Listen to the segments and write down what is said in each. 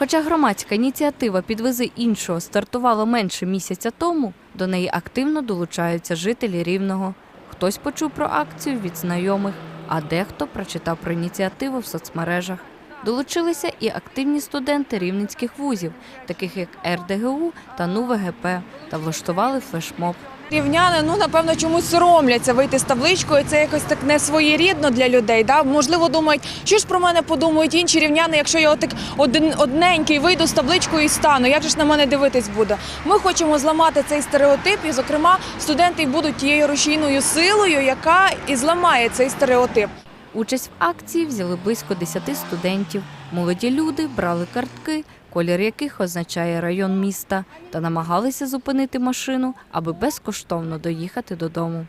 Хоча громадська ініціатива Підвези іншого стартувала менше місяця тому, до неї активно долучаються жителі Рівного. Хтось почув про акцію від знайомих, а дехто прочитав про ініціативу в соцмережах. Долучилися і активні студенти рівненських вузів, таких як РДГУ та НУВГП, та влаштували флешмоб. Рівняни, ну напевно, чомусь соромляться вийти з табличкою. Це якось так не своєрідно для людей. Да? Можливо, думають, що ж про мене подумають інші рівняни, якщо я отак один одненький вийду з табличкою і стану. Як же ж на мене дивитись буде? Ми хочемо зламати цей стереотип, і, зокрема, студенти будуть тією рушійною силою, яка і зламає цей стереотип. Участь в акції взяли близько 10 студентів. Молоді люди брали картки, колір яких означає район міста, та намагалися зупинити машину, аби безкоштовно доїхати додому.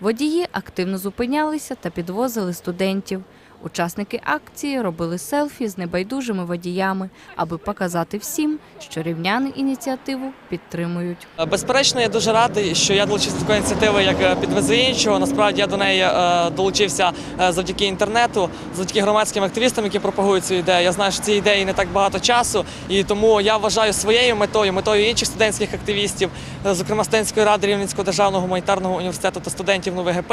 Водії активно зупинялися та підвозили студентів. Учасники акції робили селфі з небайдужими водіями, аби показати всім, що рівняни ініціативу підтримують. Безперечно, я дуже радий, що я долучився до такої ініціативи, як е, підвези іншого. Насправді я до неї е, долучився е, завдяки інтернету, завдяки громадським активістам, які пропагують цю ідею. Я знаю, що цієї ідеї не так багато часу, і тому я вважаю своєю метою, метою інших студентських активістів, е, зокрема студентської ради Рівненського державного гуманітарного університету та студентів НУВГП,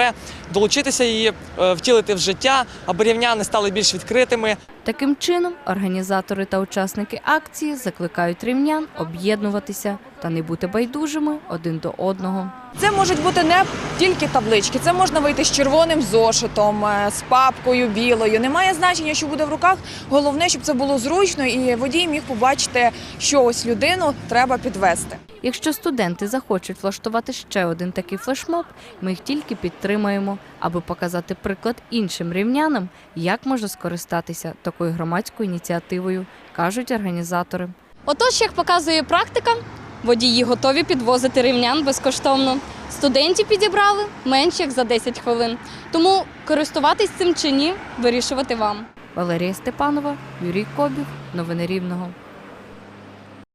долучитися її, е, втілити в життя, аби рівняни стали більш відкритими, Таким чином, організатори та учасники акції закликають рівнян об'єднуватися та не бути байдужими один до одного. Це можуть бути не тільки таблички, це можна вийти з червоним зошитом, е, з папкою білою. Немає значення, що буде в руках. Головне, щоб це було зручно, і водій міг побачити, що ось людину треба підвести. Якщо студенти захочуть влаштувати ще один такий флешмоб, ми їх тільки підтримаємо, аби показати приклад іншим рівнянам, як можна скористатися такою громадською ініціативою, кажуть організатори. Отож, як показує практика, водії готові підвозити рівнян безкоштовно. Студентів підібрали менш як за 10 хвилин. Тому користуватись цим чи ні, вирішувати вам. Валерія Степанова, Юрій Кобів, новини Рівного.